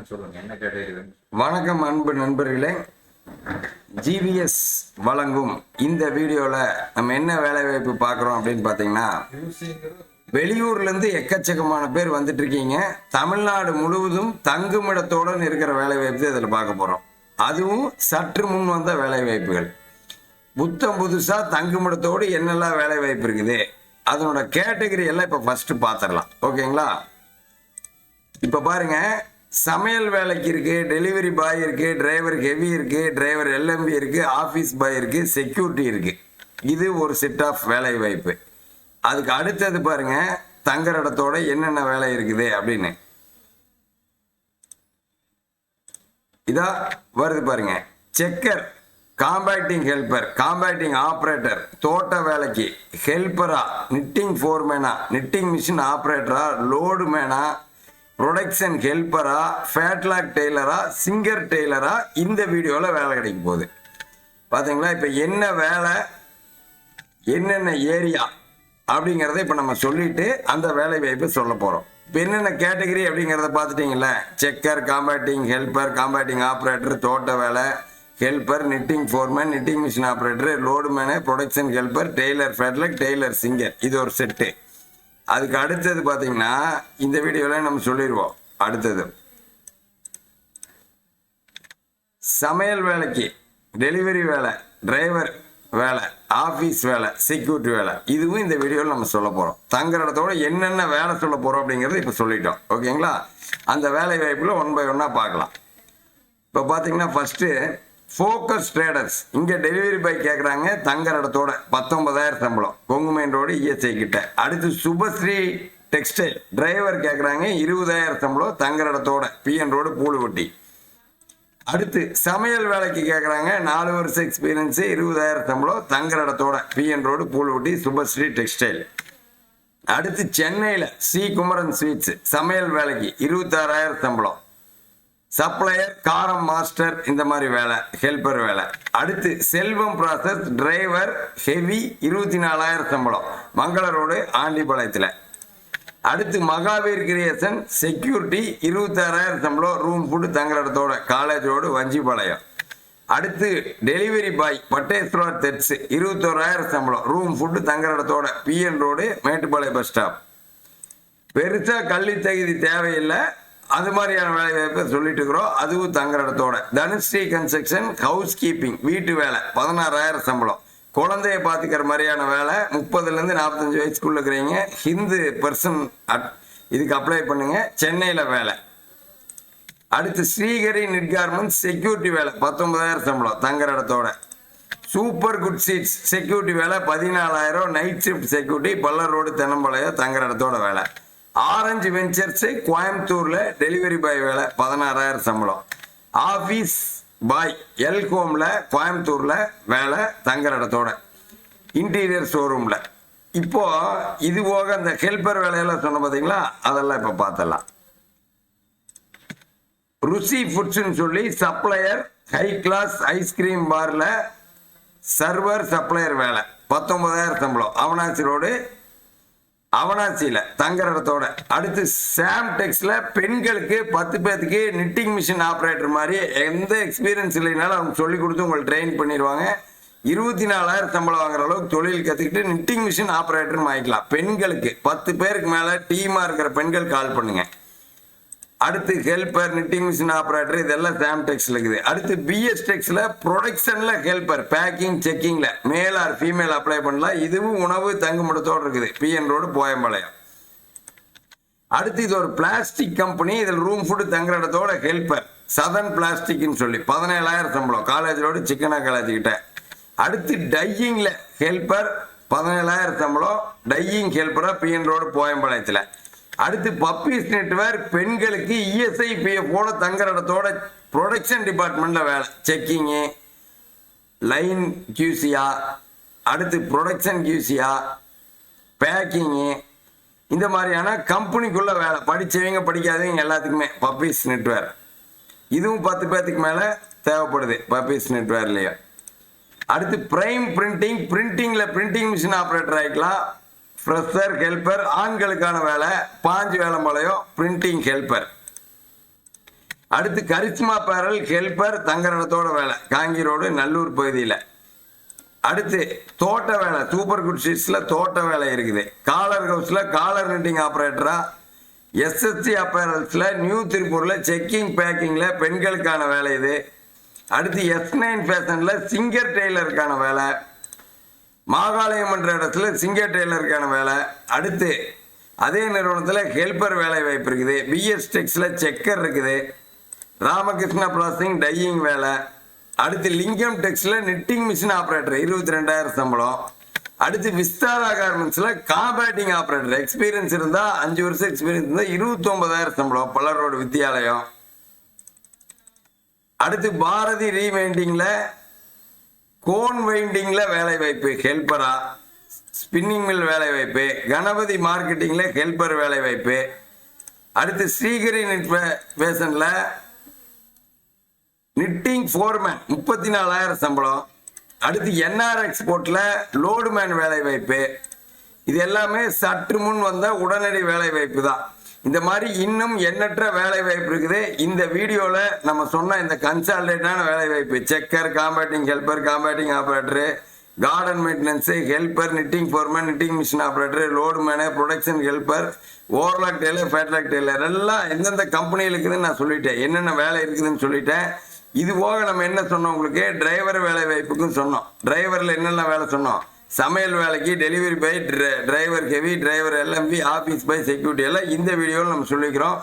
என்னன்னு சொல்லுங்க என்ன கேட்டகரி? வணக்கம் அன்பு நண்பர்களே. ஜிவிஎஸ் வழங்கும் இந்த வீடியோவில் நம்ம என்ன வேலைவாய்ப்பு பார்க்குறோம் அப்படின்னு பார்த்தீங்கன்னா வெளியூர்லேருந்து எக்கச்சக்கமான பேர் வந்துட்டு இருக்கீங்க. தமிழ்நாடு முழுவதும் தங்குமிடத்துடன் இருக்கிற வேலைவாய்ப்பு இதில் பார்க்க போகிறோம் அதுவும் சற்று முன் வந்த வேலைவாய்ப்புகள் புத்தம் புதுசாக தங்குமிடத்தோடு என்னெல்லாம் வேலைவாய்ப்பு இருக்குது? அதனோட கேட்டகரி எல்லாம் இப்போ ஃபஸ்ட்டு பார்த்துடலாம். ஓகேங்களா இப்போ பாருங்க சமையல் வேலைக்கு இருக்கு டெலிவரி பாய் இருக்கு டிரைவர் ஹெவி இருக்கு டிரைவர் எல்எம்பி இருக்கு ஆஃபீஸ் பாய் இருக்கு செக்யூரிட்டி இருக்கு. இது ஒரு செட் ஆஃப் வேலை வாய்ப்பு. அதுக்கு அடுத்தது பாருங்க தங்குற இடத்தோட என்னென்ன வேலை இருக்குது அப்படின்னு. இதா வருது பாருங்க checker compacting helper compacting operator தோட்ட வேலைக்கு ஹெல்ப்பரா நிட்டிங் ஃபோர்மேனா நிட்டிங் மிஷின் ஆப்ரேட்டரா லோடு மேனா ப்ரொடக்ஷன் ஹெல்ப்பரா ஃபேட்லாக் டெய்லரா சிங்கர் டெய்லரா இந்த வீடியோவில் வேலை கிடைக்க போகுது. பார்த்தீங்களா இப்போ என்ன வேலை என்னென்ன ஏரியா அப்படிங்கிறத இப்போ நம்ம சொல்லிட்டு அந்த வேலை வாய்ப்பு சொல்ல போகிறோம் இப்போ என்னென்ன கேட்டகரி அப்படிங்கிறத பார்த்துட்டிங்களே checker compacting helper compacting operator தோட்ட வேலை helper knitting foreman knitting machine operator load man production helper tailor flatlock tailor Singer இது ஒரு செட்டு அதுக்கு அடுத்தது பார்த்தீங்கன்னா இந்த வீடியோவில் நம்ம சொல்லிடுவோம் அடுத்தது. சமையல் வேலைக்கு டெலிவரி வேலை டிரைவர் வேலை ஆஃபீஸ் வேலை செக்யூரிட்டி வேலை. இதுவும் இந்த வீடியோவில் நம்ம சொல்ல போகிறோம் தங்குற இடத்தோட என்னென்ன வேலை சொல்ல போகிறோம் அப்படிங்கிறது இப்போ சொல்லிட்டோம். ஓகேங்களா? அந்த வேலை வாய்ப்பில் ஒன் பை ஒன்னாக பார்க்கலாம். இப்போ பார்த்தீங்கன்னா ஃபஸ்ட்டு ஃபோக்கஸ் ட்ரேடர்ஸ் இங்கே டெலிவரி பாய் கேட்குறாங்க தங்குற இடத்தோட பத்தொன்பதாயிரம் சம்பளம். கொங்கு மெயின் ரோடு இஎஸ்ஐ கிட்ட. அடுத்து சுபஸ்ரீ டெக்ஸ்டைல் டிரைவர் கேட்குறாங்க இருபதாயிரம் சம்பளம் தங்குற இடத்தோட பிஎன் ரோடு பூலுவட்டி அடுத்து சமையல் வேலைக்கு கேட்குறாங்க நாலு வருஷம் எக்ஸ்பீரியன்ஸு இருபதாயிரம் சம்பளம் தங்குற இடத்தோட PN road Puluvatti Subhashree textile அடுத்து சென்னையில் சி குமரன் ஸ்வீட்ஸ் சமையல் வேலைக்கு இருபத்தாறாயிரம் சம்பளம். சப்ளையர் காரம் மாஸ்டர் இந்த மாதிரி வேலை ஹெல்ப்பர் வேலை. அடுத்து செல்வம் ப்ராசஸ் டிரைவர் ஹெவி இருபத்தி நாலாயிரம் சம்பளம். மங்கள ரோடு ஆண்டிபாளையத்தில். அடுத்து மகாவீர் கிரியேஷன் செக்யூரிட்டி இருபத்தாறாயிரம் சம்பளம் ரூம் ஃபுட்டு தங்குற இடத்தோட காலேஜ் ரோடு வஞ்சிபாளையம். அடுத்து டெலிவரி பாய் பட்டேஸ்வரர் தெட்ஸ் இருபத்தோராயிரம் சம்பளம் ரூம் ஃபுட்டு தங்குற இடத்தோட PN road Mettupalayam bus stop பெருசாக கல்வி தகுதி தேவையில்லை. அது மாதிரியான வேலை வாய்ப்பை சொல்லிட்டு இருக்கிறோம். அதுவும் தங்குற இடத்தோட. தனுஸ்ரீ கன்ஸ்ட்ரக்ஷன் ஹவுஸ் கீப்பிங் வீட்டு வேலை பதினாறாயிரம் சம்பளம். குழந்தைய பார்த்துக்கிற மாதிரியான வேலை முப்பதுலேருந்து நாற்பத்தஞ்சு வயசுக்குள்ள இருக்கிறீங்க. ஹிந்து பர்சன் இதுக்கு அப்ளை பண்ணுங்க. சென்னையில் வேலை. அடுத்து ஸ்ரீகரி நிட்கார்மெண்ட் செக்யூரிட்டி வேலை பத்தொன்பதாயிரம் சம்பளம் தங்குற இடத்தோட. சூப்பர் குட் சீட்ஸ் செக்யூரிட்டி வேலை பதினாலாயிரம். Night shift security Pallar road Thennampalayam தங்குற இடத்தோட வேலை. ஆரஞ்சு வெஞ்சர்ஸ் கோயம்புத்தூர்ல டெலிவரி பாய் வேலை பதினாறாயிரம் சம்பளம். ஆஃபீஸ் பாய் எல்கோம்ல கோயம்புத்தூர்ல வேலை தங்குற இடத்தோட. இன்டீரியர் ஷோரூம்ல. இப்போ இது போக அந்த ஹெல்பர் வேலையெல்லாம் சொன்ன பார்த்தீங்களா அதெல்லாம் இப்போ பார்த்தலாம் ருசி ஃபுட்ஸ்ன்னு சொல்லி supplier high class ice cream பார்ல சர்வர் சப்ளையர் வேலை. பத்தொன்பதாயிரம் சம்பளம். அவனாசி ரோடு அவனாசியில் தங்குற இடத்தோட அடுத்து சாம் டெக்ஸில் பெண்களுக்கு பத்து பேர்த்துக்கு நிட்டிங் மிஷின் ஆப்ரேட்டர் மாதிரி எந்த எக்ஸ்பீரியன்ஸ் இல்லைனாலும் அவங்க சொல்லி கொடுத்து உங்களை ட்ரெயின் பண்ணிடுவாங்க. இருபத்தி நாலாயிரம் சம்பளம் வாங்குற அளவுக்கு தொழில் கற்றுக்கிட்டு நிட்டிங் மிஷின் ஆப்ரேட்டர் வாங்கிக்கலாம் பெண்களுக்கு பத்து பேருக்கு மேலே டீமாக இருக்கிற பெண்கள் கால் பண்ணுங்க. அடுத்து ஹெல்பர் நிட்டிங் மிஷின் ஆப்ரேட்டர் இதெல்லாம் சாம் டெக்ஸில் இருக்குது. அடுத்து பிஎஸ் டெக்ஸில் ப்ரொடக்ஷனில் ஹெல்பர் பேக்கிங் செக்கிங்கில் மேல் ஆர் ஃபீமேல் அப்ளை பண்ணலாம். இதுவும் உணவு தங்குமிடத்தோடு இருக்குது. பிஎன் ரோடு போயம்பாளையம் அடுத்து இது ஒரு பிளாஸ்டிக் கம்பெனி இதில் ரூம் ஃபுட்டு தங்குற இடத்தோட ஹெல்ப்பர் சதன் பிளாஸ்டிக்னு சொல்லி. பதினேழாயிரம் சம்பளம். காலேஜோடு சிக்கனா காலேஜ் கிட்ட. அடுத்து டையிங்கில் ஹெல்ப்பர் பதினேழாயிரம் சம்பளம். டையிங் ஹெல்ப்பராக பிஎன் ரோடு போயம்பாளையத்தில் அடுத்து பப்பீஸ் நெட்வேர்க் பெண்களுக்கு இஎஸ்ஐ பிஎஃபோட தங்குற இடத்தோட ப்ரொடக்ஷன் டிபார்ட்மெண்ட்டில் வேலை. செக்கிங்கு லைன் கியூசியா அடுத்து ப்ரொடக்ஷன் கியூசியா பேக்கிங்கு இந்த மாதிரியான கம்பெனிக்குள்ள வேலை. படித்தவங்க படிக்காதவங்க எல்லாத்துக்குமே பப்பீஸ் நெட்வேர் இதுவும் பத்து பேர்த்துக்கு மேலே தேவைப்படுது பப்பீஸ் நெட்வேர்லேயே அடுத்து பிரைம் பிரிண்டிங் பிரிண்டிங்கில் பிரிண்டிங் மிஷின் ஆப்ரேட்டர் ஆகிக்கலாம் ஃப்ரெஷர் ஹெல்ப்பர் ஆண்களுக்கான வேலை பாஞ்சு வேலை மலையம் பிரிண்டிங் ஹெல்பர். அடுத்து கரிஷ்மா பேரல் ஹெல்பர் தங்கரணத்தோட வேலை காங்கி ரோடு நல்லூர் பகுதியில். அடுத்து தோட்ட வேலை சூப்பர் குட் ஸ்ட்ரீட்ஸில் தோட்ட வேலை இருக்குது. காலர் ஹவுஸில் காலர் நெட்டிங் ஆப்ரேட்டராக எஸ்எஸ்சி அப்பேரல்ஸில் நியூ திருப்பூரில் செக்கிங் பேக்கிங்கில் பெண்களுக்கான வேலை இது. அடுத்து எஸ் நைன் ஃபேஷனில் சிங்கர் டெய்லருக்கான வேலை. மாகாளயம் என்ற இடத்துல சிங்க டெய்லருக்கான வேலை. அடுத்து அதே நிறுவனத்தில் ஹெல்பர் வேலை வாய்ப்பு இருக்குது. பிஎஸ் டெக்ஸில் செக்கர் இருக்குது. ராமகிருஷ்ணா ப்ராசஸிங் டையிங் வேலை. அடுத்து லிங்கம் டெக்ஸில் நிட்டிங் மிஷின் ஆப்ரேட்டர் இருபத்தி ரெண்டாயிரம் சம்பளம். அடுத்து விஸ்தாரா கார்மெண்ட்ஸில் காம்பேட்டிங் ஆப்ரேட்டர் எக்ஸ்பீரியன்ஸ் இருந்தால் அஞ்சு வருஷம் எக்ஸ்பீரியன்ஸ் இருந்தால் இருபத்தொம்பதாயிரம் சம்பளம். பல்லரோடு வித்தியாலயம். அடுத்து பாரதி ரீமெயிண்டிங்கில் கோன் வைண்டிங்கில் வேலை வாய்ப்பு ஹெல்ப்பரா ஸ்பின்னிங் மில் வேலை வாய்ப்பு. கணபதி மார்க்கெட்டிங்கில் ஹெல்ப்பர் வேலை வாய்ப்பு. அடுத்து ஸ்ரீகரி ஃபேஷனில் நிட்டிங் ஃபோர்மேன் முப்பத்தி நாலாயிரம் சம்பளம். அடுத்து என்ஆர் எக்ஸ்போர்ட்டில் லோடுமேன் வேலை வாய்ப்பு. இது எல்லாமே சற்று முன் வந்த உடனடி வேலை வாய்ப்பு தான். இந்த மாதிரி இன்னும் எண்ணற்ற வேலை வாய்ப்பு இருக்குது. இந்த வீடியோவில் நம்ம சொன்ன இந்த கன்சால்டேட்டான வேலை வாய்ப்பு checker compacting helper compacting operator garden maintenance helper knitting foreman knitting machine operator load man production helper overlock tailor flatlock tailor எல்லாம் எந்தெந்த கம்பெனியில் இருக்குதுன்னு நான் சொல்லிட்டேன். என்னென்ன வேலை இருக்குதுன்னு சொல்லிட்டேன். இது போக நம்ம என்ன சொன்னோம் உங்களுக்கு? டிரைவர் வேலை வாய்ப்புக்கும் சொன்னோம் டிரைவரில் என்னென்ன வேலை சொன்னோம்? சமையல் வேலைக்கு delivery boy driver heavy driver LMV office boy security எல்லாம் இந்த வீடியோவில் நம்ம சொல்லிக்கிறோம்.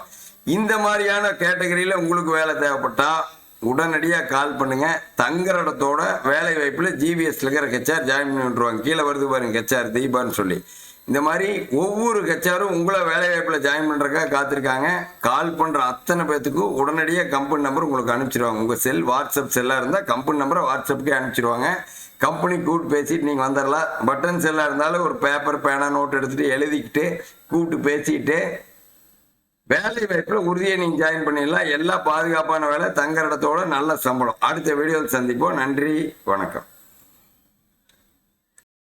இந்த மாதிரியான கேட்டகரியில் உங்களுக்கு வேலை தேவைப்பட்டால் உடனடியாக கால் பண்ணுங்கள் தங்குற இடத்தோட வேலை வாய்ப்பில் ஜிபிஎஸ்ல இருக்கிற ஹெச்ஆர் ஜாயின் பண்ணி விட்டுருவாங்க கீழே வருது பாருங்க ஹெச்ஆர் தீபான்னு சொல்லி. இந்த மாதிரி ஒவ்வொரு ஹெச்ஆரும் உங்களை வேலை வாய்ப்பில் ஜாயின் பண்ணுறக்காக காத்திருக்காங்க. கால் பண்ணுற அத்தனை பேத்துக்கும் உடனடியாக கம்பெனி நம்பர் உங்களுக்கு அனுப்பிச்சிடுவாங்க உங்கள் செல் வாட்ஸ்அப் செல்லாக இருந்தால் கம்பெனி நம்பரை வாட்ஸ்அப்புக்கே அனுப்பிச்சிருவாங்க. கம்பெனி கூப்பிட்டு பேசிட்டு நீங்கள் வந்துடலாம். பட்டன் செல்லாக இருந்தாலும் ஒரு பேப்பர் பேனா நோட் எடுத்துகிட்டு எழுதிக்கிட்டு கூப்பிட்டு பேசிக்கிட்டு வேலை வாய்ப்பில் உறுதியை நீங்கள் ஜாயின் பண்ணிடலாம். எல்லா பாதுகாப்பான வேலை தங்குற இடத்தோட நல்ல சம்பளம். அடுத்த வீடியோவில் சந்திப்போம். நன்றி. வணக்கம்.